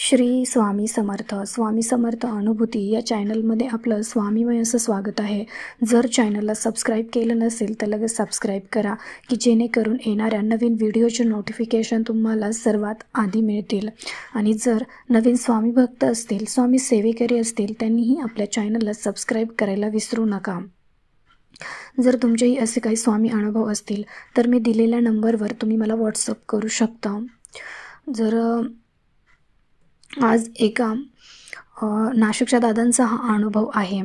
श्री स्वामी समर्थ. स्वामी समर्थ अनुभूती या चॅनलमध्ये आपलं स्वामीमय असं स्वागत आहे. जर चॅनलला सबस्क्राईब केलं नसेल तर लगेच सबस्क्राईब करा की जेणेकरून येणाऱ्या नवीन व्हिडिओचे नोटिफिकेशन तुम्हाला सर्वात आधी मिळतील. आणि जर नवीन स्वामी भक्त असतील स्वामी सेवेकरी असतील त्यांनीही आपल्या चॅनलला सबस्क्राईब करायला विसरू नका. जर तुमचेही असे काही स्वामी अनुभव असतील तर मी दिलेल्या नंबरवर तुम्ही मला व्हॉट्सअप करू शकता. जर आज एका नाशिकच्या दादांचा हा अनुभव आहे.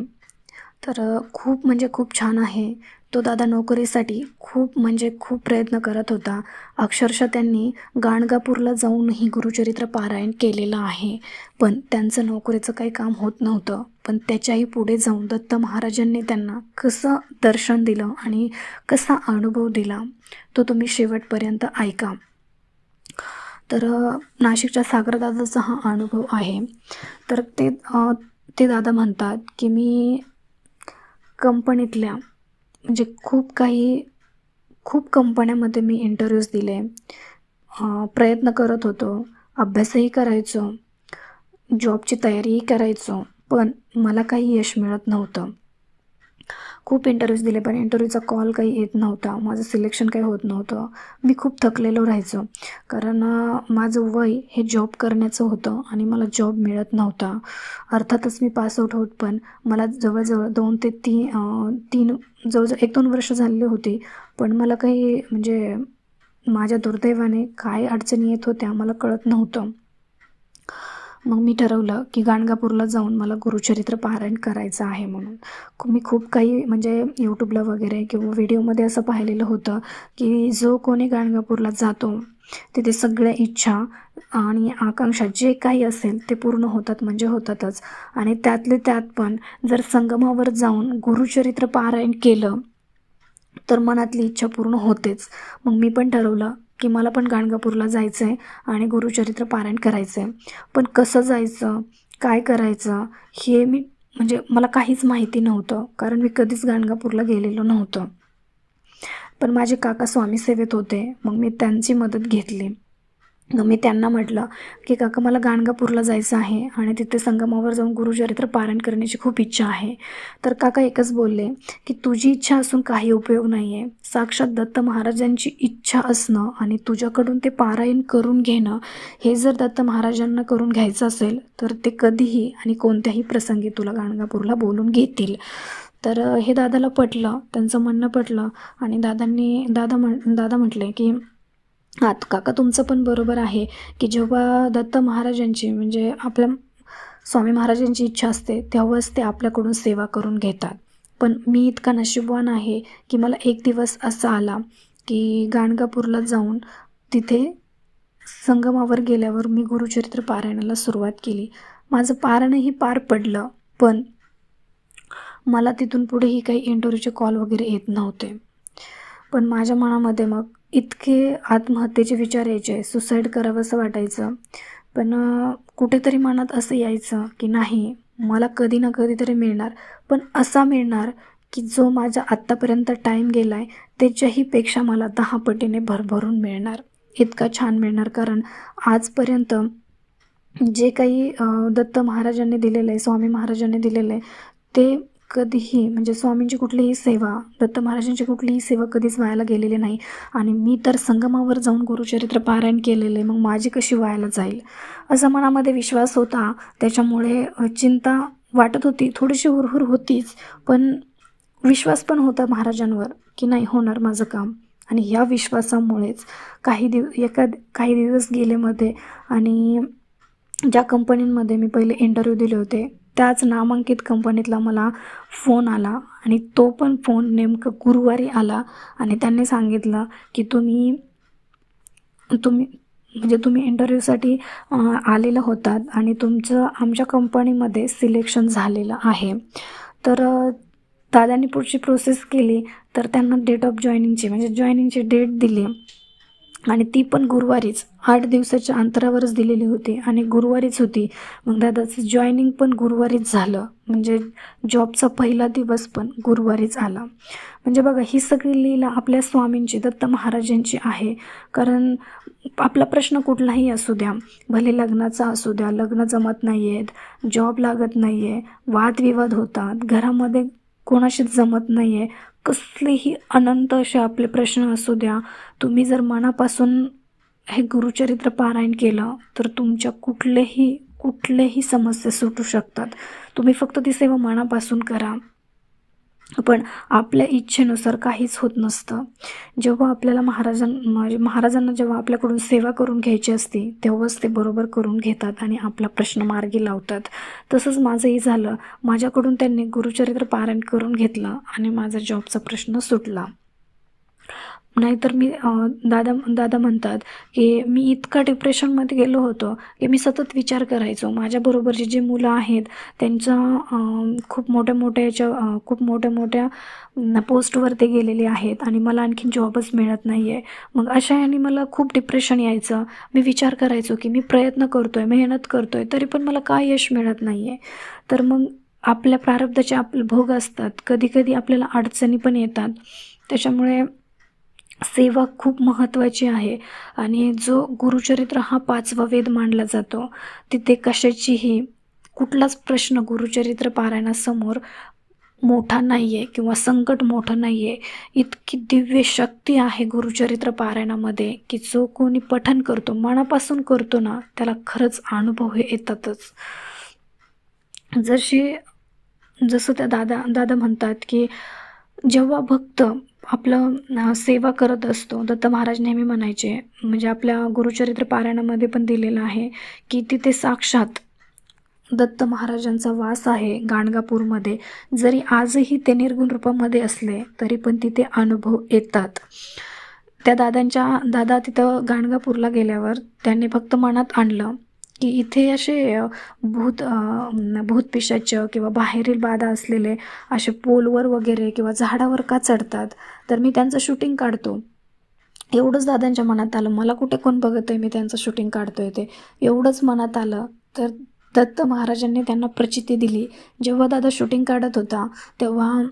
तर खूप म्हणजे खूप छान आहे. तो दादा नोकरीसाठी खूप म्हणजे खूप प्रयत्न करत होता. अक्षरशः त्यांनी गाणगापूरला जाऊनही गुरुचरित्र पारायण केलेलं आहे. पण त्यांचं नोकरीचं काही काम होत नव्हतं. पण त्याच्याही पुढे जाऊन दत्त महाराजांनी त्यांना कसं दर्शन दिलं आणि कसा अनुभव दिला तो तुम्ही शेवटपर्यंत ऐका. तर नाशिकच्या सागरदादाचा हा अनुभव आहे. तर ते ते दादा म्हणतात की मी कंपनीतल्या म्हणजे खूप काही खूप कंपन्यामध्ये मी इंटरव्ह्यूज दिले. प्रयत्न करत होतो. अभ्यासही करायचो. जॉबची तयारीही करायचो. पण मला काही यश मिळत नव्हतं. खूप इंटरव्ह्यूज दिले पण इंटरव्ह्यूचा कॉल काही येत नव्हता. माझं सिलेक्शन काही होत नव्हतं. मी खूप थकलेलो राहायचो. कारण माझं वय हे जॉब करण्याचं होतं आणि मला जॉब मिळत नव्हता. अर्थातच मी पासआउट होत पण मला जवळजवळ दोन ते ती तीन जवळजवळ एक दोन वर्ष झालेली होती. पण मला काही म्हणजे माझ्या दुर्दैवाने काय अडचणी येत होत्या मला कळत नव्हतं. मग मी ठरवलं की गाणगापूरला जाऊन मला गुरुचरित्र पारायण करायचं आहे म्हणून. मी खूप काही म्हणजे यूट्यूबला वगैरे किंवा व्हिडिओमध्ये असं पाहिलेलं होतं की जो कोणी गाणगापूरला जातो तिथे सगळ्या इच्छा आणि आकांक्षा जे काही असेल ते पूर्ण होतात म्हणजे होतातच. आणि त्यातले त्यात पण जर संगमावर जाऊन गुरुचरित्र पारायण केलं तर मनातली इच्छा पूर्ण होतेच. मग मी पण ठरवलं की मला पण गाणगापूरला जायचं आहे आणि गुरुचरित्र पारायण करायचं आहे पण कसं जायचं? काय करायचं? हे मी म्हणजे मला काहीच माहिती नव्हतं कारण मी कधीच गाणगापूरला गेलेलो नव्हतं. पण माझे काका स्वामी सेवेत होते मग मी त्यांची मदत घेतली. मग मी त्यांना म्हटलं की काका मला गाणगापूरला जायचं आहे आणि तिथे संगमावर जाऊन गुरुचरित्र पारायण करण्याची खूप इच्छा आहे. तर काका एकच बोलले की तुझी इच्छा असून काही उपयोग नाही आहे साक्षात दत्त महाराजांची इच्छा असणं आणि तुझ्याकडून ते पारायण करून घेणं हे जर दत्त महाराजांना करून घ्यायचं असेल तर ते कधीही आणि कोणत्याही प्रसंगी तुला गाणगापूरला बोलून घेतील. तर हे दादाला पटलं त्यांचं म्हणणं पटलं आणि दादांनी दादा म्हण दादा म्हटले की आत काका तुमचं पण बरोबर आहे की जेव्हा दत्त महाराजांची म्हणजे आपल्या स्वामी महाराजांची इच्छा असते तेव्हाच ते आपल्याकडून सेवा करून घेतात. पण मी इतका नशीबवान आहे की मला एक दिवस असा आला की गाणगापूरला जाऊन तिथे संगमावर गेल्यावर मी गुरुचरित्र पारायणाला सुरुवात केली. माझं पारणही पार पडलं पण मला तिथून पुढेही काही इंटरव्ह्यूचे कॉल वगैरे येत नव्हते. पण माझ्या मनामध्ये मग इतके आत्महत्येचे विचार यायचे सुसाईड करावंसं वाटायचं. पण कुठेतरी मनात असं यायचं की नाही मला कधी ना कधीतरी मिळणार. पण असा मिळणार की जो माझा आत्तापर्यंत टाईम गेला आहे त्याच्याहीपेक्षा मला दहा पटीने भरभरून मिळणार. इतका छान मिळणार. कारण आजपर्यंत जे काही दत्त महाराजांनी दिलेलं आहे स्वामी महाराजांनी दिलेलं आहे ते कधीही म्हणजे स्वामींची कुठलीही सेवा दत्त महाराजांची कुठलीही सेवा कधीच व्हायला गेलेली नाही. आणि मी तर संगमावर जाऊन गुरुचरित्र पारायण केलेले आहे मग माझी कशी व्हायला जाईल? असा मनामध्ये विश्वास होता. त्याच्यामुळे चिंता वाटत होती. थोडीशी हुरहुर होतीच पण विश्वास पण होता महाराजांवर की नाही होणार माझं काम. आणि ह्या विश्वासामुळेच काही दिव एका काही दिवस गेले मध्ये आणि ज्या कंपनींमध्ये मी पहिले इंटरव्ह्यू दिले होते त्याच नामांकित कंपनीतला मला फोन आला आणि तो पण फोन नेमकं गुरुवारी आला आणि त्यांनी सांगितलं की तुम्ही तुम्ही म्हणजे तुम्ही इंटरव्ह्यूसाठी आलेला होतात आणि तुमचं आमच्या कंपनीमध्ये सिलेक्शन झालेलं आहे. तर दादांनी पुढची प्रोसेस केली तर त्यांना डेट ऑफ जॉईनिंगची म्हणजे जॉईनिंगची डेट दिली. आणि ती पण गुरुवारीच. आठ दिवसाच्या अंतरावरच दिलेली होती आणि गुरुवारीच होती. मग दादाचं जॉईनिंग पण गुरुवारीच झालं. म्हणजे जॉबचा पहिला दिवस पण गुरुवारीच आला. म्हणजे बघा ही सगळी लीला आपल्या स्वामींची दत्त महाराजांची आहे. कारण आपला प्रश्न कुठलाही असू द्या भले लग्नाचा असू द्या लग्न जमत नाही आहेत जॉब लागत नाही आहे वादविवाद होतात घरामध्ये कोणाशीच जमत नाही आहे कसलेही अनंत असे आपले प्रश्न असू द्या तुम्ही जर मनापासून हे गुरुचरित्र पारायण केलं तर तुमच्या कुठलेही कुठलेही समस्या सुटू शकतात. तुम्ही फक्त ती सेवा मनापासून करा. पण आपल्या इच्छेनुसार काहीच होत नसतं. जेव्हा आपल्याला महाराजां म्हणजे महाराजांना जेव्हा आपल्याकडून सेवा करून घ्यायची असते तेव्हाच ते बरोबर करून घेतात आणि आपला प्रश्न मार्गी लावतात. तसंच माझंही झालं. माझ्याकडून त्यांनी गुरुचरित्र पारायण करून घेतलं आणि माझा जॉबचा प्रश्न सुटला. नाहीतर मी दादा दादा म्हणतात की मी इतका डिप्रेशनमध्ये गेलो होतो की मी सतत विचार करायचो. माझ्याबरोबरची जी मुलं आहेत त्यांचा खूप मोठ्या मोठ्या याच्या खूप मोठ्या मोठ्या पोस्टवर ते गेलेले आहेत आणि मला आणखीन जॉबच मिळत नाही आहे मग अशा याने मला खूप डिप्रेशन यायचं. मी विचार करायचो की मी प्रयत्न करतो आहे मेहनत करतो आहे तरी पण मला काय यश मिळत नाही आहे तर मग आपल्या प्रारब्धाचे आपले भोग असतात. कधीकधी आपल्याला अडचणी पण येतात. त्याच्यामुळे सेवा खूप महत्त्वाची आहे. आणि जो गुरुचरित्र हा पाचवा वेद मानला जातो तिथे कशाचीही कुठलाच प्रश्न गुरुचरित्र पारायणासमोर मोठा नाही आहे किंवा संकट मोठं नाही आहे इतकी दिव्य शक्ती आहे गुरुचरित्र पारायणामध्ये की जो कोणी पठन करतो मनापासून करतो ना त्याला खरंच अनुभव हे येतातच. जशी जसं त्या दादा दादा म्हणतात की जेव्हा भक्त आपलं सेवा करत असतो. दत्त महाराज नेहमी म्हणायचे म्हणजे आपल्या गुरुचरित्र पारायणामध्ये पण दिलेलं आहे की तिथे साक्षात दत्त महाराजांचा वास आहे गाणगापूरमध्ये. जरी आजही ते निर्गुण रूपामध्ये असले तरी पण तिथे अनुभव येतात. त्या दादांच्या दादा तिथं गाणगापूरला गेल्यावर त्यांनी फक्त मनात आणलं की इथे असे भूत अ, भूतपिशाच किंवा बाहेरील बाधा असलेले असे पोलवर वगैरे किंवा झाडावर का चढतात? तर मी त्यांचं शूटिंग काढतो. एवढंच दादांच्या मनात आलं. मला कुठे कोण बघत आहे मी त्यांचं शूटिंग काढतोय ते? एवढंच मनात आलं. तर दत्त महाराजांनी त्यांना प्रचिती दिली. जेव्हा दादा शूटिंग काढत होता तेव्हा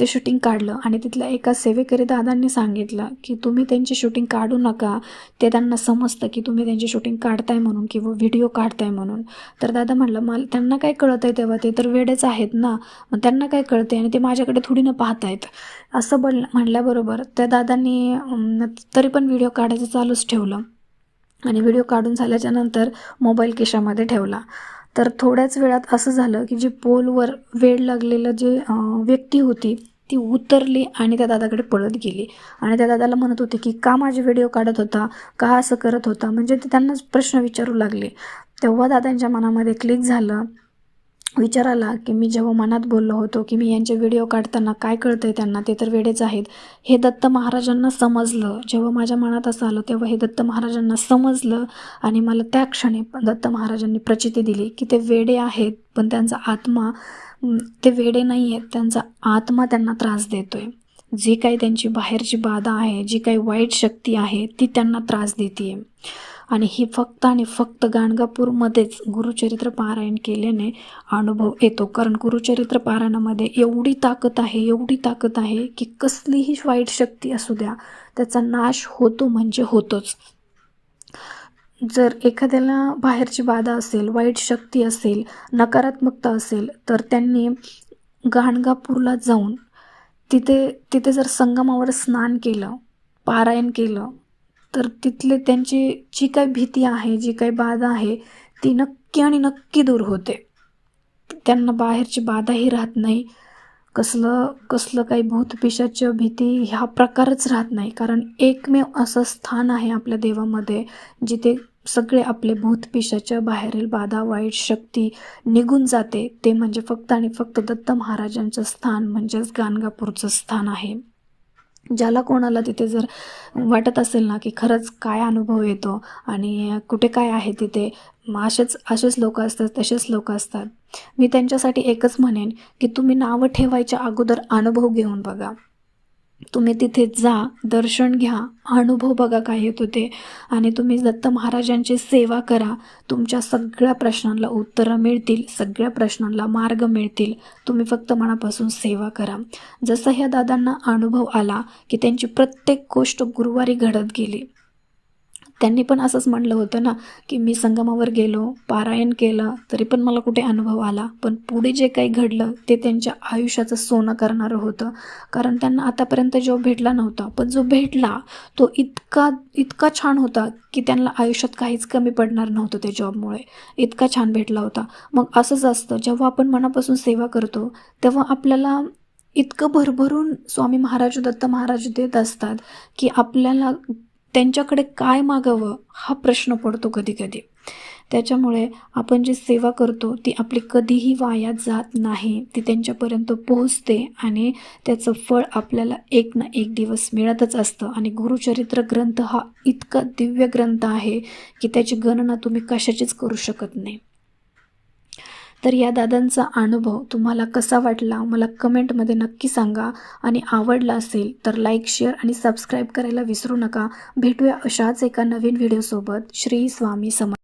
ते शूटिंग काढलं. आणि तिथल्या एका सेवेकरी दादांनी सांगितलं की तुम्ही त्यांची शूटिंग काढू नका. ते त्यांना समजतं की तुम्ही त्यांची शूटिंग काढताय म्हणून किंवा व्हिडिओ काढताय म्हणून. तर दादा म्हणलं मला त्यांना काय कळत आहे तेव्हा? ते तर वेडेच आहेत ना. मग त्यांना काय कळते आणि ते माझ्याकडे थोडी न पाहत आहेत असं बोल म्हणल्याबरोबर त्या दादांनी तरी पण व्हिडिओ काढायचं चालूच ठेवलं. आणि व्हिडिओ काढून झाल्याच्यानंतर मोबाईल केशामध्ये ठेवला. तर थोड्याच वेळात असं झालं की जे पोलवर वेळ लागलेलं जे व्यक्ती होती ती उतरली आणि त्या दादाकडे पळत गेली. आणि त्या दादाला म्हणत होते की का माझे व्हिडिओ काढत होता? का असं करत होता? म्हणजे ते त्यांनाच प्रश्न विचारू लागले. तेव्हा दादांच्या मनामध्ये क्लिक झालं. विचार आला की मी जेव्हा मनात बोललो होतो की मी यांचे व्हिडिओ काढताना काय कळतंय त्यांना ते तर वेडेच आहेत. हे दत्त महाराजांना समजलं. जेव्हा माझ्या मनात असं आलं तेव्हा हे दत्त महाराजांना समजलं आणि मला त्या क्षणी दत्त महाराजांनी प्रचिती दिली की ते वेडे आहेत पण त्यांचा आत्मा ते वेडे नाही आहेत त्यांचा आत्मा त्यांना त्रास देतोय. जी काही त्यांची बाहेरची बाधा आहे जी काही वाईट शक्ती आहे ती त्यांना त्रास देते आणि ही फक्त आणि फक्त गाणगापूरमध्येच गुरुचरित्र पारायण केल्याने अनुभव येतो. कारण गुरुचरित्र पारायणामध्ये एवढी ताकद आहे एवढी ताकद आहे की कसलीही वाईट शक्ती असू द्या त्याचा नाश होतो म्हणजे होतोच. जर एखाद्याला बाहेरची बाधा असेल वाईट शक्ती असेल नकारात्मकता असेल तर त्यांनी गाणगापूरला जाऊन तिथे तिथे जर संगमावर स्नान केलं पारायण केलं तर तिथले त्यांची जी काही भीती आहे जी काही बाधा आहे ती नक्की आणि नक्की दूर होते. त्यांना बाहेरची बाधाही राहत नाही. कसलं कसलं काही भूतपिशाच्या भीती ह्या प्रकारच राहत नाही. कारण एकमेव असं स्थान आहे आपल्या देवामध्ये जिथे सगळे आपले भूतपिशाच्या बाहेरील बाधा वाईट शक्ती निघून जाते. ते म्हणजे फक्त आणि फक्त दत्त महाराजांचं स्थान म्हणजेच गाणगापूरचं स्थान आहे. ज्याला कोणाला तिथे जर वाटत असेल ना की खरंच काय अनुभव येतो आणि कुठे काय आहे तिथे मग असेच असेच लोक असतात तसेच लोक असतात. मी त्यांच्यासाठी एकच म्हणेन की तुम्ही नावं ठेवायच्या अगोदर अनुभव घेऊन बघा. तुम्ही तिथे जा दर्शन घ्या. अनुभव बघा काय येत होते. आणि तुम्ही दत्त महाराजांची सेवा करा. तुमच्या सगळ्या प्रश्नांना उत्तरं मिळतील सगळ्या प्रश्नांना मार्ग मिळतील. तुम्ही फक्त मनापासून सेवा करा. जसं ह्या दादांना अनुभव आला की त्यांची प्रत्येक गोष्ट गुरुवारी घडत गेली. त्यांनी पण असंच म्हणलं होतं ना की मी संगमावर गेलो पारायण केलं तरी पण मला कुठे अनुभव आला. पण पुढे जे काही घडलं ते त्यांच्या आयुष्याचं सोनं करणारं होतं. कारण त्यांना आतापर्यंत जॉब भेटला नव्हता पण जो भेटला तो इतका इतका छान होता की त्यांना आयुष्यात काहीच कमी पडणार नव्हतं त्या जॉबमुळे. इतका छान भेटला होता. मग असंच असतं जेव्हा आपण मनापासून सेवा करतो तेव्हा आपल्याला इतकं भरभरून स्वामी महाराज दत्त महाराज देत असतात की आपल्याला त्यांच्याकडे काय मागावं हा प्रश्न पडतो कधी कधी त्याच्यामुळे आपण जी सेवा करतो ती आपली कधीही वाया जात नाही. ती त्यांच्यापर्यंत पोहोचते आणि त्याचं फळ आपल्याला एक ना एक दिवस मिळतच असतं. आणि गुरुचरित्र ग्रंथ हा इतका दिव्य ग्रंथ आहे की त्याची गणना तुम्ही कशाचीच करू शकत नाही. तर या दादांचा अनुभव तुम्हाला कसा वाटला? मला कमेंटमध्ये नक्की सांगा. आणि आवडला असेल तर लाईक शेअर आणि सबस्क्राईब करायला विसरू नका. भेटूया अशाच एका नवीन व्हिडिओसोबत श्री स्वामी समर्थ.